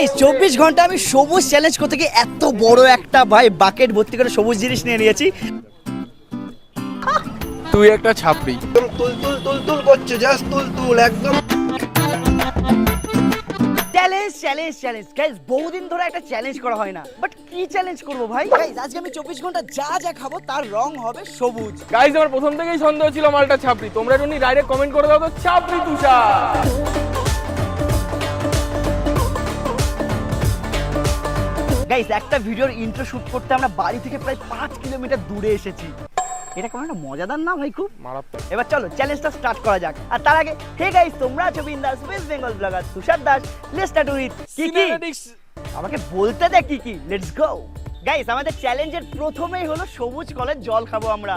এই চব্বিশ ঘণ্টা আমি সবুজ চ্যালেঞ্জ করতে গিয়ে এত বড় একটা ভাই বাকেট ভর্তি করে সবুজ জিনিস নিয়ে নিয়েছি। তুই একটা ছাপড়ি। একদম তুল তুল তুল তুল করছে জাস্ট তুল তুল একদম। চ্যালেঞ্জ চ্যালেঞ্জ চ্যালেঞ্জ গাইজ বহুদিন ধরে একটা চ্যালেঞ্জ করা হয় না। বাট কি চ্যালেঞ্জ করব ভাই? গাইজ আজকে আমি চব্বিশ ঘণ্টা যা যা খাব তার রং হবে সবুজ। গাইজ আমার প্রথম থেকেই সন্দেহ ছিল মালটা ছাপড়ি। তোমরা যদি ডাইরেক্ট কমেন্ট করে দাও তো ছাপড়ি তুষার। গাইজ একটা ভিডিওর ইন্ট্রো শুট করতে আমরা বাড়ি থেকে প্রায় পাঁচ কিলোমিটার দূরে এসেছি। এটা কোনো একটা মজাদার না ভাই খুব? মারাত্মক। এবার চলো চ্যালেঞ্জটা স্টার্ট করা যাক। আর তার আগে হে গাইস তোমরা আছো বিন্দাস West Bengal blogger Tushar Das let's start with কি? কি আমাকে বলতে দে কি কি লেটস গো গাইস আমাদের চ্যালেঞ্জের প্রথমেই হলো সবুজ কলের জল খাব আমরা।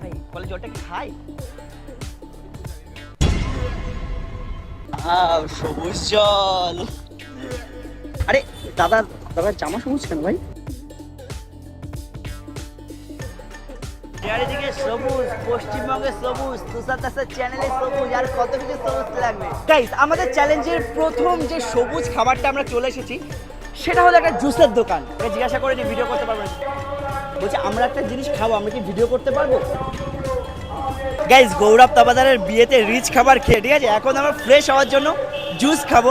ভাই কলের জলটা কি খাই? আহ, সবুজ জল। আরে দাদা দাদার জামা সবুজ কেন ভাই? চারিদিকে সবুজ পশ্চিমবঙ্গে সবুজ তুষার চ্যানেলে সবুজ আর কত কিছু সবুজ লাগবে? গাইস আমাদের চ্যালেঞ্জের প্রথম যে সবুজ খাবারটা আমরা চলে এসেছি সেটা হলো একটা জুসের দোকান। ওকে জিজ্ঞাসা করে ভিডিও করতে পারব বলছি আমরা একটা জিনিস খাব আমরা কি ভিডিও করতে পারব? গাইস গৌরব তাবাদারের বিয়েতে রিচ খাবার খেয়ে, ঠিক আছে? এখন আমরা ফ্রেশ হওয়ার জন্য জুস খাব।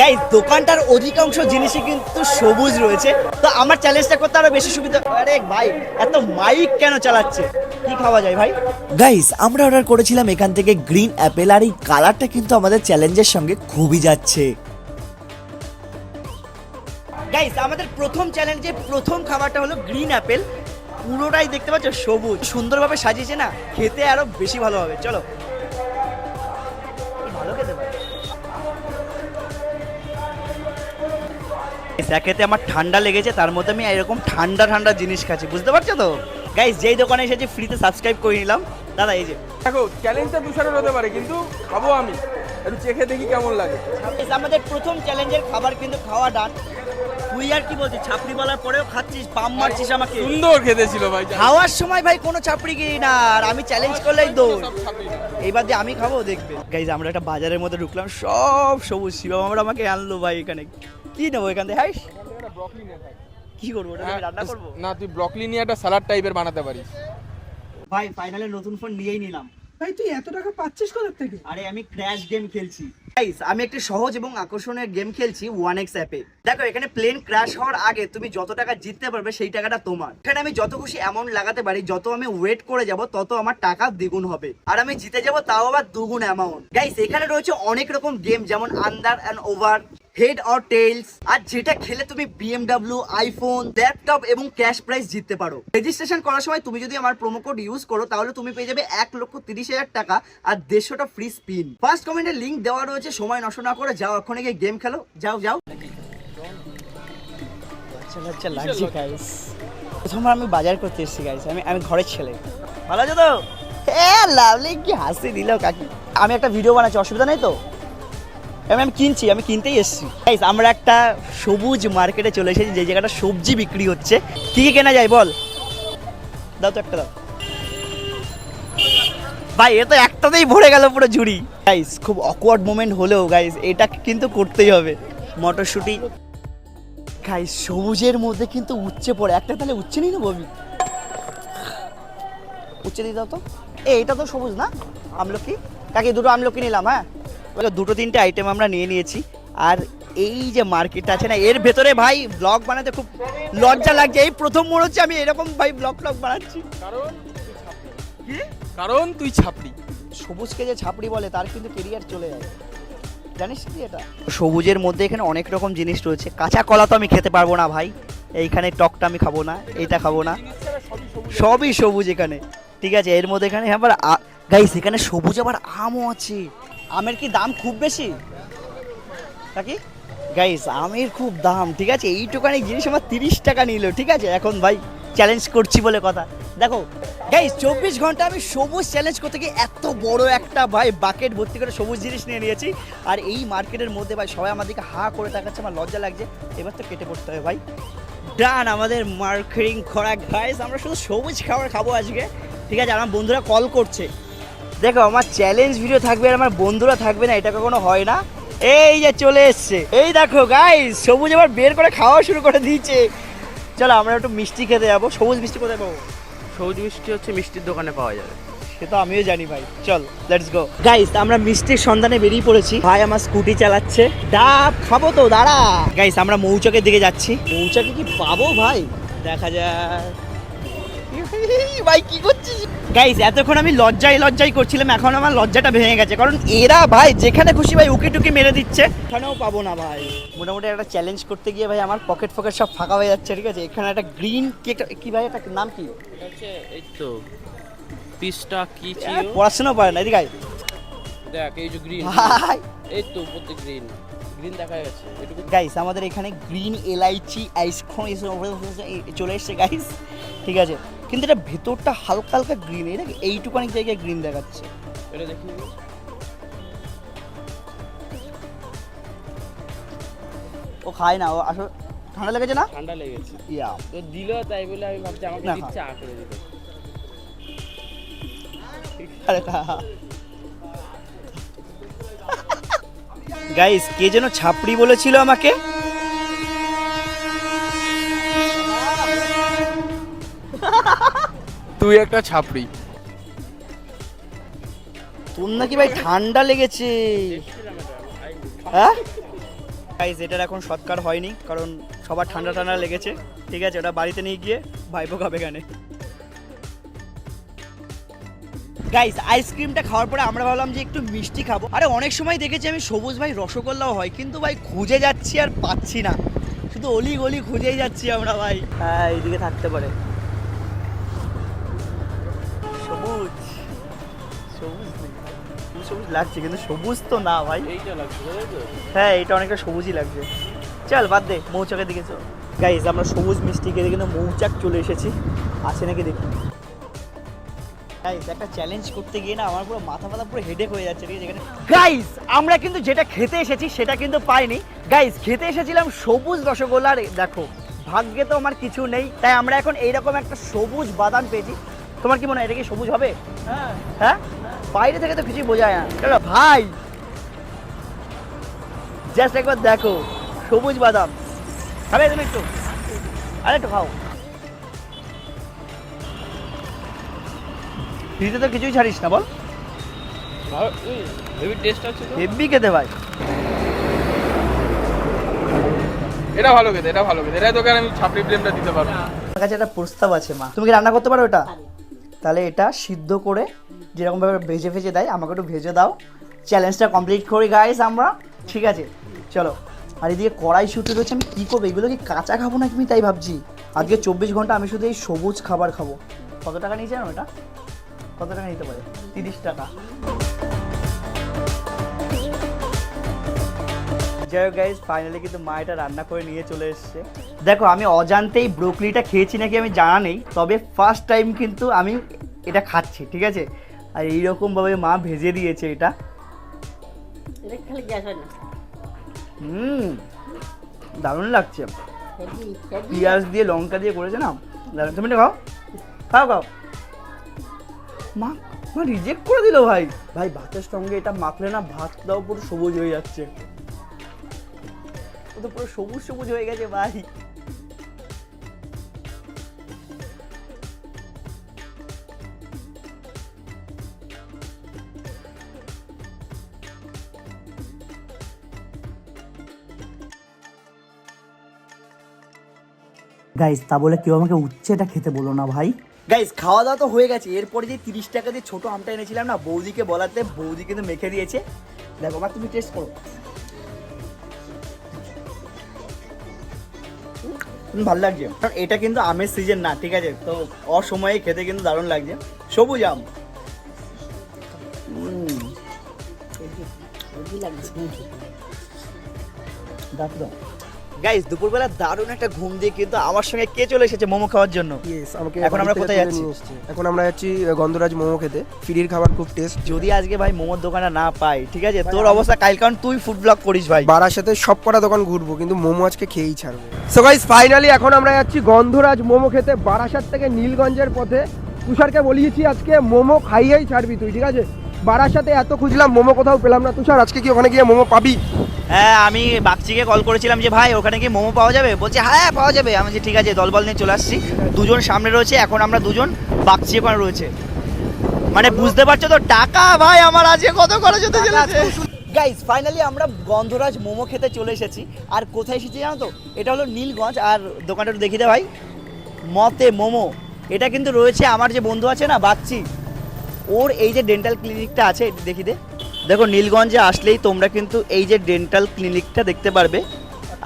গাইস দোকানটার অধিকাংশ জিনিসই কিন্তু সবুজ রয়েছে। তো আমার চ্যালেঞ্জটা করতে আরও বেশি সুবিধা আরে ভাই, এত মাইক কেন চালাচ্ছে? কি খাওয়া যায় ভাই? গাইস আমরা অর্ডার করেছিলাম এখান থেকে গ্রিন অ্যাপেল আর এই কালারটা কিন্তু আমাদের চ্যালেঞ্জের সঙ্গে খুবই যাচ্ছে। গাইস আমাদের প্রথম চ্যালেঞ্জে প্রথম খাবারটা হলো গ্রিন অ্যাপেল পুরোটাই দেখতে পাচ্ছ সবুজ সুন্দরভাবে সাজিয়েছে না? খেতে আরও বেশি ভালো হবে চলো। ভালো খেতে পারে। খেতে আমার ঠান্ডা লেগেছে তার মধ্যে আমি এরকম ঠান্ডা ঠান্ডা জিনিস খাচ্ছি বুঝতে পারছ তো? গাইস যেই দোকানে এসেছি ফ্রিতে সাবস্ক্রাইব করে নিলাম। দাদা এই যে। দেখো চ্যালেঞ্জটা তুষারের হতে পারে কিন্তু খাব আমি। একটু চেখে দেখি কেমন লাগে। আমাদের প্রথম চ্যালেঞ্জের খাবার কিন্তু খাওয়া ডান তুই আর কি বলছিস? ছাপড়ি বলার পরেও খাচ্ছিস পাম মারছিস আমাকে। সুন্দর খেতে ছিল ভাই খাওয়ার সময় ভাই কোনো চাপড়ি কিনি না আর আমি চ্যালেঞ্জ করলেই দৌড়। এইবার দিয়ে আমি খাব দেখবে। গাইজ আমরা একটা বাজারের মধ্যে ঢুকলাম সব সবুজ শিবম আমরা আমাকে আনলো ভাই এখানে। কি নেব এখান থেকে? হাই একটা ব্রকলি কি করব? ওটা আমি রান্না করব? না তুই ব্রকলি নিয়ে একটা স্যালাড টাইপের বানাতে পারিস। ভাই ফাইনালে নতুন ফোন নিয়েই নিলাম। ভাই, তুই এত টাকা পাচ্ছিস কোথা থেকে? আরে, আমি ক্র্যাশ গেম খেলছি। গাইস আমি একটি সহজ এবং আকর্ষণীয় গেম খেলছি ওয়ান এক্স অ্যাপে দেখো, এখানে প্লেন ক্র্যাশ হওয়ার আগে তুমি যত টাকা জিততে পারবে, সেই টাকাটা তোমার। এখানে আমি যত খুশি অ্যামাউন্ট লাগাতে পারি, যত আমি ওয়েট করে যাব, তত আমার টাকা দ্বিগুণ হবে। আর আমি জিতে যাব তাও আবার দুগুণ অ্যামাউন্ট গাইস এখানে রয়েছে অনেক রকম গেম যেমন under and over head or tails আর যেটা খেলে তুমি বিএমডব্লিউ আইফোন ল্যাপটপ এবং ক্যাশ প্রাইজ জিততে পারো। রেজিস্ট্রেশন করার সময় তুমি যদি আমার প্রোমো কোড ইউজ করো তাহলে তুমি পেয়ে যাবে এক লক্ষ তিরিশ হাজার টাকা আর দেড়শোটা ফ্রি স্পিন ফার্স্ট কমেন্টের লিঙ্ক দেওয়া রয়েছে সময় নষ্ট না করে যাও ওখানে গিয়ে গেম খেলো। যাও যাও। আচ্ছা আচ্ছা লাগছে গাইস প্রথমবার আমি বাজার করতে এসেছি গাইস আমি আমি ঘরের ছেলে। ভালো আছো তো? হ্যাঁ লাভলি কি হাসি দিল কাকি। আমি একটা ভিডিও বানাচ্ছি অসুবিধা নেই তো? আমি আমি কিনছি, আমি কিনতেই এসেছি। গাইস আমরা একটা সবুজ মার্কেটে চলে এসেছি, যে জায়গাটা সবজি বিক্রি হচ্ছে। কি কি কেনা যায়, বল? দাও তো একটা দাও। ভাই, এ তো একটাতেই ভরে গেল পুরো ঝুড়ি। গাইস খুব অকওয়ার্ড মোমেন্ট হলেও গাইস এটা কিন্তু করতেই হবে। মটরশুঁটি। গাইস সবুজের মধ্যে কিন্তু উচ্ছে পড়ে। একটা তাহলে উচ্ছে নিই না ববি উচ্ছে দিয়ে দাও তো। এ, এটা তো সবুজ না? আমলকি? কাকি, দুটো আমলকি নিলাম হ্যাঁ? দুটো তিনটে আইটেম আমরা নিয়ে নিয়েছি। আর এই যে মার্কেটটা আছে না এর ভেতরে ভাই ব্লগ বানাতে খুব লজ্জা লাগছে। এই প্রথম মনে হচ্ছে আমি এরকম ভাই ব্লগ ব্লগ বানাচ্ছি। কারণ কারণ তুই ছাপড়ি। সবুজকে যে ছাপড়ি বলে তার কিন্তু কেরিয়ার চলে যায়। জানিস কি এটা? সবুজের মধ্যে এখানে অনেক রকম জিনিস রয়েছে। কাঁচা কলা তো আমি খেতে পারব না ভাই। এইখানে টকটা আমি খাব না এটা খাব না। সবই সবুজ। এখানে। ঠিক আছে এর মধ্যে এখানে আবার গাইস এখানে সবুজ আবার আমও আছে। আমের কি দাম খুব বেশি? নাকি? গাইস আমের খুব দাম, ঠিক আছে? এইটুকানি জিনিস আমার তিরিশ টাকা নিল, ঠিক আছে? এখন ভাই চ্যালেঞ্জ করছি বলে কথা। দেখো গাইস চব্বিশ ঘণ্টা আমি সবুজ চ্যালেঞ্জ করতে গিয়ে এত বড় একটা ভাই বাকেট ভর্তি করে সবুজ জিনিস নিয়ে নিয়েছি। আর এই মার্কেটের মধ্যে ভাই, সবাই আমার দিকে হা করে তাকাচ্ছে, আমার লজ্জা লাগছে। এবার তো কেটে পড়তে হবে ভাই। ডান আমাদের মার্কেটিং করা। গাইস আমরা শুধু সবুজ খাবার খাব আজকে। ঠিক আছে, আমার বন্ধুরা কল করছে। দেখো আমার চ্যালেঞ্জ ভিডিও থাকবে আর আমার বন্ধুরা থাকবে না এটা কখনো হয় না। এই যে চলে এসছে। এই দেখো গাইস সবুজ আবার বের করে খাওয়া শুরু করে দিয়েছে। চলো আমরা একটু মিষ্টি খেতে যাব। সবুজ মিষ্টি কোথায় পাবো? সবুজ মিষ্টি হচ্ছে মিষ্টির দোকানে পাওয়া যাবে। সে তো আমিও জানি ভাই। চল লেটস গো গাইস আমরা মিষ্টির সন্ধানে বেরিয়ে পড়েছি। ভাই আমার স্কুটি চালাচ্ছে। ডাব খাব তো দাঁড়া। গাইস আমরা মৌচাকের দিকে যাচ্ছি। মৌচাকে কি পাবো ভাই? দেখা যায় ভাই কি করছিস? গাইস এতক্ষণ আমি লজ্জাই লজ্জাই করছিলাম এখন আমার লজ্জাটা ভেঙে গেছে। কারণ এরা ভাই যেখানে খুশি ভাই উকি টুকি মেরে দিচ্ছে। এখানেও পাবো না ভাই। মোটামুটি একটা চ্যালেঞ্জ করতে গিয়ে ভাই আমার পকেট ফকেট সব ফাঁকা হয়ে যাচ্ছে ঠিক আছে? এখানে একটা গ্রিন কি একটা কি ভাই একটা নাম কি? এই তো পিসটা কি ছিল? পড়াশোনা পারে না এদিকে দেখ এই যে গ্রিন ভাই। এই তো উপরে গ্রিন গ্রিন দেখা যাচ্ছে এটুকু। গাইস আমাদের এখানে গ্রিন এলাইচি আইসক্রিম চলে এসছে গাইস ঠিক আছে? কিন্তু এটা ভেতরটা হালকা হালকা গ্রিন এটা এইটুকানি জায়গায় গ্রিন দেখাচ্ছে। এটা দেখি ও খায় না ও আসলে ঠান্ডা লেগেছে না? ঠান্ডা লেগেছে। ইয়া। তো দিল তাই বলে আমি ভাবছি আমাকে দিচ্ছে আ করে দিতে। আরে গাইস কে যেন ছাপড়ি বলেছিল আমাকে? তুই একটা ছাপড়ি। তোর নাকি ভাই ঠান্ডা লেগেছে। হ্যাঁ? গাইস এটার এখন সৎকার হয়নি কারণ সবার ঠান্ডা ঠান্ডা লেগেছে। ঠিক আছে ওটা বাড়িতে নিয়ে গিয়ে ভাইপো খাবে গানে গাইস আইসক্রিমটা খাওয়ার পরে আমরা ভাবলাম যে একটু মিষ্টি খাব। আরে অনেক সময় দেখেছি আমি সবুজ ভাই রসগোল্লাও হয় কিন্তু ভাই খুঁজে যাচ্ছি আর পাচ্ছি না। শুধু অলি গলি খুঁজেই যাচ্ছি আমরা ভাই। হ্যাঁ এইদিকে থাকতে পারে। লাগছে কিন্তু সবুজ তো না ভাই। লাগছে হ্যাঁ এটা অনেকটা সবুজই লাগছে। চল বাদ দে মৌচাকের দিকে চল। গাইজ আমরা সবুজ মিষ্টি খেতে কিন্তু মৌচাক চলে এসেছি। আছে নাকি দেখি গাইজ একটা চ্যালেঞ্জ করতে গিয়ে না আমার পুরো মাথা মাথা পুরো হেডেক হয়ে যাচ্ছে ঠিক আছে? গাইজ আমরা কিন্তু যেটা খেতে এসেছি সেটা কিন্তু পাইনি। গাইজ খেতে এসেছিলাম সবুজ রসগোল্লার দেখো ভাগ্যে তো আমার কিছু নেই তাই আমরা এখন এইরকম একটা সবুজ বাদাম পেয়েছি। তোমার কি মনে হয় এটা কি সবুজ হবে? হ্যাঁ। হ্যাঁ? বাইরে থেকে তো কিছুই বোঝায় না। চলো ভাই! জাস্ট একবার দেখো সবুজ বাদাম। খাবে তুমি একটু? আরে একটু খাও। ফ্রিতে তো কিছুই ছাড়িস না বল। হেভি টেস্ট আছে তো। হেব্বি খেতে ভাই। এটা ভালো খেতে এটা ভালো খেতে। এটা তোকে আর আমি ছাপড়ি ব্লেমটা দিতে পারব। না। আমার কাছে একটা প্রস্তাব আছে মা। তুমি কি রান্না করতে পারো এটা তাহলে এটা সিদ্ধ করে যেরকমভাবে ভেজে ভেজে দেয়, আমাকে একটু ভেজে দাও। চ্যালেঞ্জটা কমপ্লিট করি গাইস আমরা। ঠিক আছে? চলো। আর এদিকে কড়াই শুটে রয়েছে, আমি কী করব? এগুলো কি কাঁচা খাব নাকি? আমি তাই ভাবছি। আজকে চব্বিশ ঘণ্টা আমি শুধু এই সবুজ খাবার খাব। কত টাকা নিয়েছে এটা? কত টাকা নিতে পারে? তিরিশ টাকা। যাই হোক গাইজ ফাইনালি কিন্তু মা এটা রান্না করে নিয়ে চলে এসেছে। দেখো আমি অজান্তেই ব্রোকলিটা খেয়েছি নাকি আমি জানা নেই তবে ফার্স্ট টাইম কিন্তু আমি এটা খাচ্ছি ঠিক আছে? আর এইরকমভাবে মা ভেজে দিয়েছে এটা। হুম দারুণ লাগছে। পেঁয়াজ দিয়ে লঙ্কা দিয়ে করেছে না? দারুণ। তুমি খাও? খাও খাও। মা মা রিজেক্ট করে দিল ভাই। ভাই ভাতের সঙ্গে এটা মাখলে না ভাতটাও পুরো সবুজ হয়ে যাচ্ছে। ও তো পুরো সবুজ সবুজ হয়ে গেছে ভাই। গাইজ তা বলে কেউ আমাকে উচ্ছেটা খেতে বলো না ভাই। গাইজ খাওয়া দাওয়া তো হয়ে গেছে। এরপরে যে তিরিশ টাকা দিয়ে ছোট আমটা এনেছিলাম না বৌদিকে বলাতে বৌদি কিন্তু মেখে দিয়েছে। দেখো মা তুমি টেস্ট করো। ভালো লাগছে। কারণ এটা কিন্তু আমের সিজন না ঠিক আছে? তো অসময়ে খেতে কিন্তু দারুণ লাগছে। সবুজ আম। লাগছে গাইস দুপুরবেলা দারুণ একটা ঘুম দিয়ে কিন্তু আমার সঙ্গে কে চলে এসেছে মোমো খাওয়ার জন্য? ইয়েস আমাকে এখন আমরা কোথায় যাচ্ছি? এখন আমরা যাচ্ছি গন্ধরাজ মোমো খেতে। ফ্রির খাবার খুব টেস্ট যদি আজকে ভাই মোমোর দোকানটা না পাই ঠিক আছে? তোর অবস্থা কাল কারণ তুই ফুড ব্লগ করিস ভাই। বারার সাথে সব কটা দোকান ঘুরবো কিন্তু মোমো আজকে খেয়েই ছাড়বো। সো গাইস ফাইনালি এখন আমরা যাচ্ছি গন্ধরাজ মোমো খেতে। বারাসাত থেকে নীলগঞ্জের পথে। তুষারকে বলিয়েছি আজকে মোমো খাইয়েই ছাড়বি তুই ঠিক আছে? বারাসাতে এত খুঁজলাম মোমো কোথাও পেলাম না। তুষার আজকে কি ওখানে গিয়ে মোমো পাবি? হ্যাঁ আমি বাগচিকে কল করেছিলাম যে ভাই ওখানে কি মোমো পাওয়া যাবে? বলছে হ্যাঁ পাওয়া যাবে। আমি বলছি, ঠিক আছে দলবল নিয়ে চলে আসছি। দুজন সামনে রয়েছে এখন আমরা দুজন বাগচি ওখানে রয়েছে। মানে বুঝতে পারছ তো টাকা ভাই আমার আজকে কত খরচ হতে চলেছে। গাইস ফাইনালি আমরা গন্ধরাজ মোমো খেতে চলে এসেছি। আর কোথায় এসেছি জানো তো? এটা হলো নীলগঞ্জ আর দোকানটা একটু দেখি দে ভাই। মতে মোমো। এটা কিন্তু রয়েছে আমার যে বন্ধু আছে না বাগচি ওর এই যে ডেন্টাল ক্লিনিকটা আছে একটু দেখি দে। দেখো নীলগঞ্জে আসলেই তোমরা কিন্তু এই যে ডেন্টাল ক্লিনিকটা দেখতে পারবে।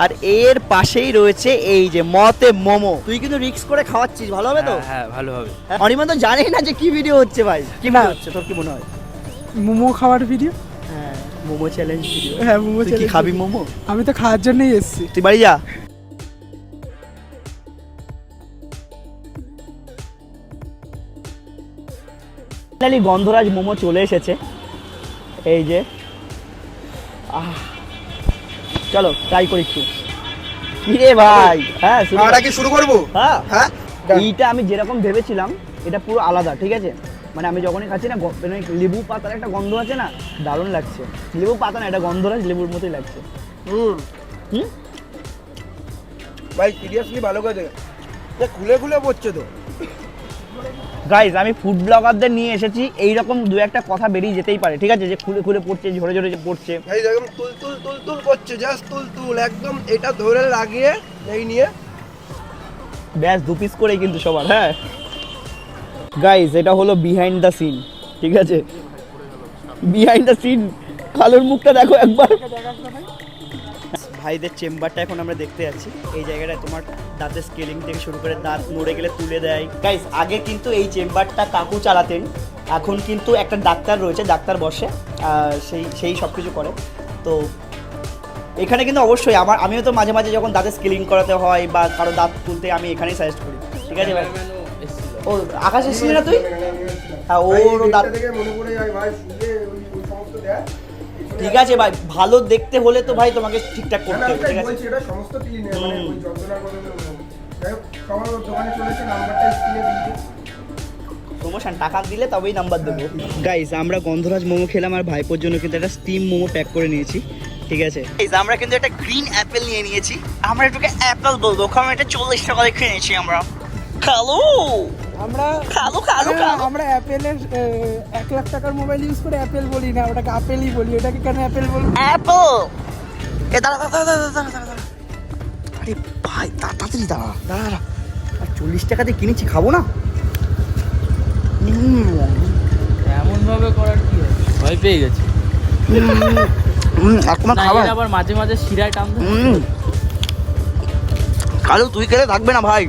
আর এর পাশেই রয়েছে এই যে মতে মোমো। তুই কিন্তু রিক্স করে খাওয়াচ্ছিস ভালো হবে তো? হ্যাঁ ভালো হবে। অনিমা তো জানেই না যে কি ভিডিও হচ্ছে ভাই। কি না। হচ্ছে? তোর কি মনে হয়? মোমো খাওয়ার ভিডিও হ্যাঁ মোমো চ্যালেঞ্জ ভিডিও হ্যাঁ মোমো চ্যালেঞ্জ কি খাবি মোমো? আমি তো খাওয়ার জন্যই এসেছি। তুই বাড়ি যা। ফাইনালি গন্ধরাজ মোমো চলে এসেছে। এই যে। আহ। চলো ট্রাই করি একটু। কি রে ভাই? হ্যাঁ শুরু কর। কি শুরু করব? হ্যাঁ। হ্যাঁ? এইটা আমি যেরকম ভেবেছিলাম এটা পুরো আলাদা ঠিক আছে? মানে আমি যখনই খাচ্ছি না মানে লেবু পাতার একটা গন্ধ আছে না দারুণ লাগছে। লেবু পাতা না এটা গন্ধরাজ লেবুর মতোই লাগছে। হুম। হুম? ভাই সিরিয়াসলি ভালো করে খুলে খুলে পড়ছে তো। গাইজ আমি ফুড ব্লগারদের নিয়ে এসেছি এই রকম দু একটা কথা বেরিয়ে যেতেই পারে ঠিক আছে? যে খুলে খুলে পড়ছে ঝরে ঝরে পড়ছে। এই দেখুন তুল তুল তুল তুল করছে জাস্ট তুল তুল একদম এটা ধরে লাগিয়ে এই নিয়ে। ব্যাস দু পিস করেই কিন্তু সবার হ্যাঁ? গাইজ এটা হলো বিহাইন্ড দ্য সিন ঠিক আছে? বিহাইন্ড দ্য সিন কালোর মুখটা দেখো একবার। ভাইদের চেম্বারটা এখন আমরা দেখতে যাচ্ছি। এই জায়গাটায় তোমার দাঁতের স্কেলিং থেকে শুরু করে দাঁত নড়ে গেলে তুলে দেয়। গাইজ আগে কিন্তু এই চেম্বারটা কাকু চালাতেন এখন কিন্তু একটা ডাক্তার রয়েছে ডাক্তার বসে সেই সেই সব কিছু করে। তো এখানে কিন্তু অবশ্যই আমার আমিও তো মাঝে মাঝে যখন দাঁতের স্কেলিং করাতে হয় বা কারও দাঁত তুলতে আমি এখানেই সাজেস্ট করি। ঠিক আছে ভাই? ও আকাশ এসেছিলি না তুই? হ্যাঁ ওর দাঁত থেকে মনে পড়ে যায় ভাই সমস্ত দেখ। ঠিক আছে ভাই ভালো দেখতে হলে তো ভাই তোমাকে ঠিকঠাক করতে হবে ঠিক আছে? এটা সমস্ত ক্লিন মানে ওই নাম্বারটা স্ক্রিনে দিয়ে প্রমোশন টাকা দিলে তবেই নাম্বার দেবো। গাইস আমরা গন্ধরাজ মোমো খেলাম আর ভাইপোর জন্য কিন্তু একটা স্টিম মোমো প্যাক করে নিয়েছি ঠিক আছে? গাইস আমরা কিন্তু একটা গ্রিন অ্যাপেল নিয়ে নিয়েছি। আমরা এটাকে অ্যাপেল বলব। কারণ এটা চল্লিশ টাকা দিয়ে কিনেছি আমরা। খালো আমরা খালো খালো আরে, খালো আমরা অ্যাপেলের এক লাখ টাকার মোবাইল ইউজ করে অ্যাপেল বলি না ওটাকে আপেলই বলি। ওটাকে কেন অ্যাপেল বলি অ্যাপল এ দাঁড়া দাঁড়া দাঁড়া দাঁড়া। আরে ভাই তাড়াতাড়ি দাঁড়া দাঁড়া। দাঁড়া আর চল্লিশ টাকা দিয়ে কিনেছি খাব না? উম, এমন ভাবে করার কি আছে? ভয় পেয়ে গেছি। এখনও না খাবার? আবার মাঝে মাঝে শিরায় টান কালু তুই খেলে থাকবে না ভাই।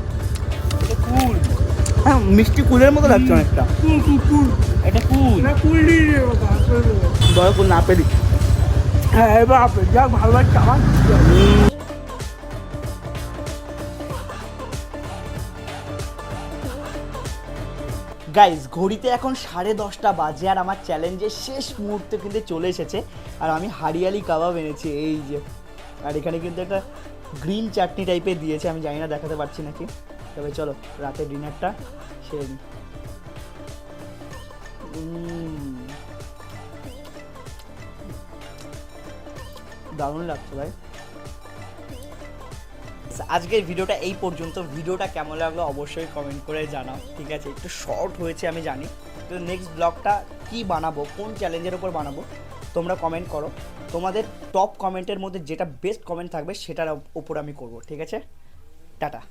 হ্যাঁ মিষ্টি কুলের মতো লাগছে অনেকটা। কুল কুল কুল। এটা কুল। না কুল দিয়ে কুল। না পেলি। হ্যাঁ এবার আপেল যাক ভালো লাগছে আমার গাইজ ঘড়িতে এখন সাড়ে দশটা বাজে আর আমার চ্যালেঞ্জের শেষ মুহূর্তে কিন্তু চলে এসেছে। আর আমি হারিয়ালি কাবাব এনেছি এই যে। আর এখানে কিন্তু একটা গ্রিন চাটনি টাইপের দিয়েছে আমি জানি না দেখাতে পারছি নাকি? তবে চলো, রাতের ডিনারটা সেরে নিই দারুণ লাগছে ভাই। আজকের ভিডিওটা এই পর্যন্ত। ভিডিওটা কেমন লাগল অবশ্যই কমেন্ট করে জানাও, ঠিক আছে? একটু শর্ট হয়েছে, আমি জানি। তো নেক্সট ব্লগটা কি বানাবো, কোন চ্যালেঞ্জের উপর বানাবো, তোমরা কমেন্ট করো। তোমাদের টপ কমেন্টের মধ্যে যেটা বেস্ট কমেন্ট থাকবে, সেটার উপর আমি করব, ঠিক আছে? টাটা।